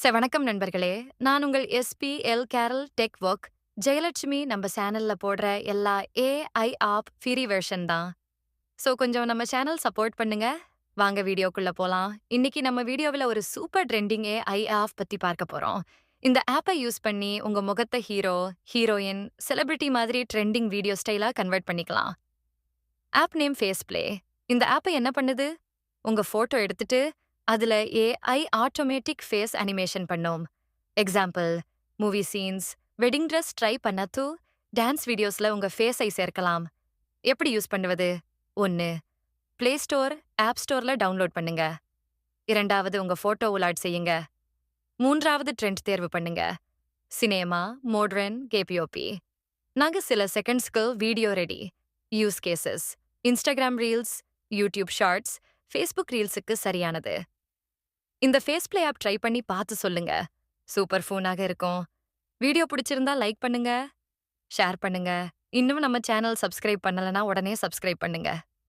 ச வணக்கம் நண்பர்களே. நான் உங்கள் SP L Carol tech work Jayalakshmi நம்ம சேனல்ல போடுற எல்லா ஏஐ ஆப் ஃப்ரீ வெர்ஷன் தான். ஸோ கொஞ்சம் நம்ம சேனல் சப்போர்ட் பண்ணுங்க. வாங்க வீடியோக்குள்ள போலாம். இன்னைக்கு நம்ம வீடியோவில் ஒரு சூப்பர் ட்ரெண்டிங் ஏஐ ஆப் பத்தி பார்க்க போறோம். இந்த ஆப்பை யூஸ் பண்ணி உங்க முகத்தை ஹீரோ ஹீரோயின் செலிபிரிட்டி மாதிரி ட்ரெண்டிங் வீடியோ ஸ்டைலாக கன்வெர்ட் பண்ணிக்கலாம். ஆப் நேம் ஃபேஸ் பிளே இந்த ஆப்பை என்ன பண்ணுது? உங்க ஃபோட்டோ எடுத்துட்டு அதுல ஏஐ ஆட்டோமேட்டிக் ஃபேஸ் அனிமேஷன் பண்ணோம். Example movie scenes wedding dress try பண்ணத்து dance வீடியோஸ்ல உங்க ஃபேஸை சேர்க்கலாம். எப்படி யூஸ் பண்ணுவது? ஒன்று ப்ளே ஸ்டோர் ஆப் ஸ்டோர்ல டவுன்லோட் பண்ணுங்க. இரண்டாவது உங்க ஃபோட்டோ உலாட் செய்யுங்க. மூன்றாவது ட்ரெண்ட் தேர்வு பண்ணுங்க. சினேமா மோட்ரன் கேபிஓபி நாங்கள் சில செகண்ட்ஸ்க்கு video ready use cases Instagram reels YouTube shorts Facebook ரீல்ஸுக்கு சரியானது. இந்த ஃபேஸ்பிளே ஆப் ட்ரை பண்ணி பார்த்து சொல்லுங்க. சூப்பர் ஃபோனாக இருக்கும். வீடியோ பிடிச்சிருந்தா லைக் பண்ணுங்க. ஷேர் பண்ணுங்க. இன்னும் நம்ம சேனல் சப்ஸ்கிரைப் பண்ணலனா உடனே சப்ஸ்கிரைப் பண்ணுங்க.